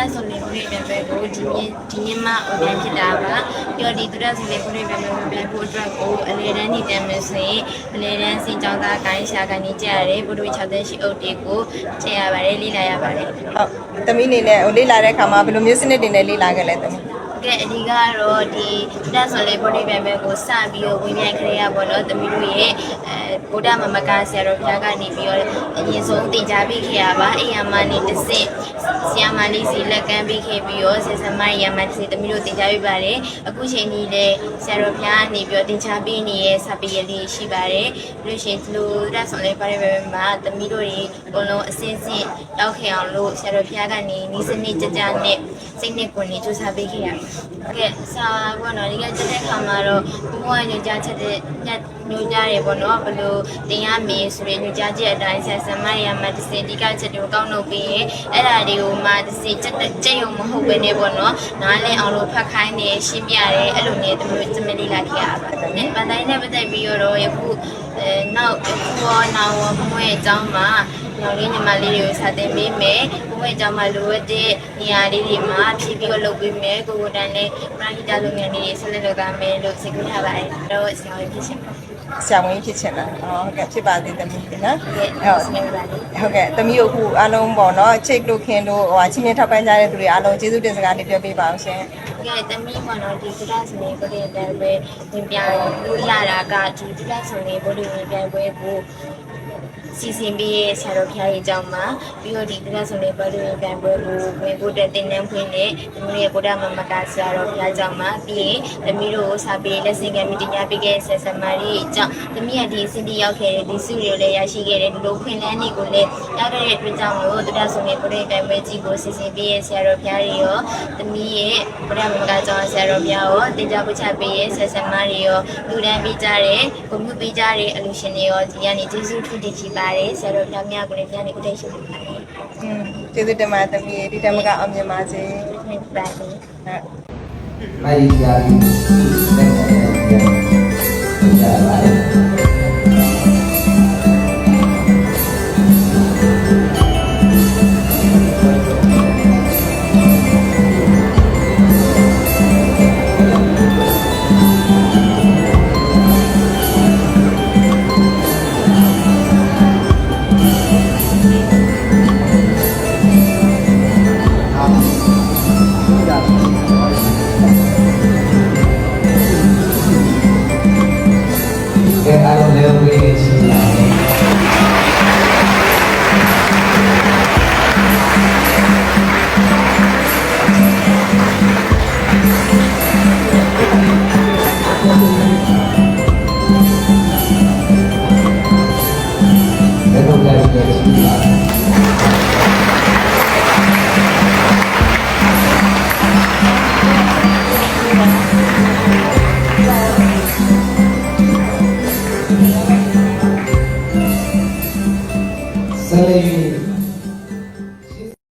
ရဆိုနေကိုပြန်ပဲကိုဒီနေ့ဒီနေ့မှဟိုပြန်ဖြစ်တာပါပြီးတော့ဒီသူရဆိုနေကိုပြန်ပဲပြန်ဖို့အတွက်ကိုအလေတန်းနေပြန်မယ်ဆိုရင်အလေတန်းစင်ကြောင်းသားကိုင်းရှာကနေကြရတယ်ဘုဒ္ဓဝီ6သိန်းရှိအုပ်တွေကိုကျင်ရပါတယ်လေ့လာရပါတယ်ဟုတ်သမီးအနေနဲ့ဟိုလေ့လာတဲ့အခါမှာဘယ်လိုမျိုးစနစ်တွေနဲ့လေ့လာခဲ့လဲသမီးကဲအဓိကတော့ဒီတက်ဆိုလေဘော်ဒီပြန်ပဲကိုစပြီးတော့ဝင်ပြန်ခရရပေါ့နော်တမီးတို့ရဲ့အဲ ဗုဒ္ဓမမကဆရာတော်ဘုရားကနေပြီးတော့အရင်ဆုံးတင် जा ပေးခဲ့ရပါအိမ်ရမနေတစ်စင့်ဆရာမလေးစီလက်ကမ်းပေးခဲ့ပြီးတော့ဆရာဆမရမတစ်စင့်တမီးတို့တင် जा ပေးပါတယ်အခုချိန်ကြီးလေဆရာတော်ဘုရားကနေပြီးတော့တင် जा ပေးနေတဲ့စာပေရလေးရှိပါတယ်ပြီးလို့ရှိရင်ဒီလိုတက်ဆိုလေဘော်ဒီပြန်ပဲမှာတမီးတို့တွေအကုန်လုံးအစင်းစင်းရောက်ခဲ့အောင်လို့ဆရာတော်ဘုရားကနေဤစနစ်ကြကြနဲ့စိတ်နဲ့ကိုယ်နဲ့ကြိုးစားပေးခဲ့ရပါတယ် ကဲစာဘောနော်ဒီကချက်တဲ့ခါမှာတော့ဘုံဘညွှန်ကြားချက်တဲ့ညညွှန်ကြားရပေါ့နော်ဘယ် လိုတင်ရမည်ဆိုရင်ညွှန်ကြားချက်အတိုင်းဆက်ဆံမရမှာတစ်စင်ဒီကချက်တွေကိုကောက်လုပ်ပြီးရင်အဲ့ဒါတွေကိုမှတစ်စင်ချက်တဲ့ချက်ရုံမဟုတ်ဘဲနဲ့ပေါ့နော်နားလည်အောင်လို့ဖတ်ခိုင်းနေရှင်းပြရဲအဲ့လိုနဲ့တမျိုးစမလေးလာခဲ့ရပါတယ်။ဗန်တိုင်းနဲ့ပတ်သက်ပြီးတော့ယခုအဲနောက်အခုရောနောက်ရောဘုံရဲ့အကြောင်းမှာနောက်လေးညီမလေးတွေကိုစာသင်ပေးမယ်ဘုံရဲ့အကြောင်းမှာလိုအပ်တဲ့နေရာလေးတွေမှာဖြည့်ပြီးတော့လုပ်ပေးမယ်ကိုကိုတန်နဲ့ပရိသတ်လုပ်ငန်းလေးဆက်လက်လုပ်သားမယ်လို့စိတ်ကူးထားပါတယ်တော့ဆရာဝန်ဖြစ်ရှင်ပါ ဆရာဝန်ကြီးဖြစ်ချင်တာဟုတ်ကဲ့ဖြစ်ပါသေးသမီးနော်ဟုတ်ကဲ့ဆရာဝန်ပါလေးဟုတ်ကဲ့သမီးတို့အခုအားလုံးပေါ့နော်ချိတ်တို့ခင်တို့ဟိုဟာချင်းချင်းထောက်ပံ့ကြတဲ့သူတွေအားလုံးကျေးဇူးတင်စကားလေးပြောပေးပါအောင်ရှင်ကဲတမီးပေါ့နော်ဒီဒုဒဆနေကိုတည်းတည်းပဲဝင်ပြလို့ရတာကဒီဒုဒဆနေဘိုးလေးဝင်ပြပွဲကို စီစဉ်ပြီးရဆရာတော်ဖျားရဲ့အကြောင်းမှာပြီးတော့ဒီဒုဒဆနေဘိုးလေးဝင်ပြပွဲကိုဝင်ဖို့တဲ့တင်နန်းဖွင့်တဲ့တမီးရဲ့ဗုဒ္ဓမမကဆရာတော်ဖျားအကြောင်းမှာပြီးရင်တမီးတို့ကိုစာပေလက်ဆင့်ကမ်းပြီးတင်ပြပေးခဲ့ဆက်ဆံမာရီအကြောင်းတမီးရဲ့ဒီစင်တီရောက်ခဲ့တဲ့ဒီစုတွေကိုလည်းရရှိခဲ့တဲ့ဒီလိုခွင့်လန်းတွေကိုလည်းရခဲ့တဲ့အတွက်ကြောင့်လို့ဒုဒဆနေဘိုးလေးဝင်ပြပွဲကြီးကိုစီစဉ်ပြီးရဆရာတော်ဖျားရဲ့ရောတမီးရဲ့ဗုဒ္ဓမမကကျောင်းဆရာတော်ဖျားရောတင်ကြပချပေးရဆက်ဆံမာရီရောလူဒန်းပေးကြတဲ့ဂုဏ်ပြုပေးကြတဲ့အလူရှင်တွေရောဒီကနေကျေးဇူးထူးတင်င်ရှိပါတယ်ဆရာတို့များများကိုလည်းများနေကိုတိတ်ရှိပါတယ်ကျေးဇူးတင်ပါသမီးဒီတမကအောင်မြင်ပါစေဟုတ်ပါတယ်ဟုတ်မိုက်ရာဒီတက်တယ် ဆယ်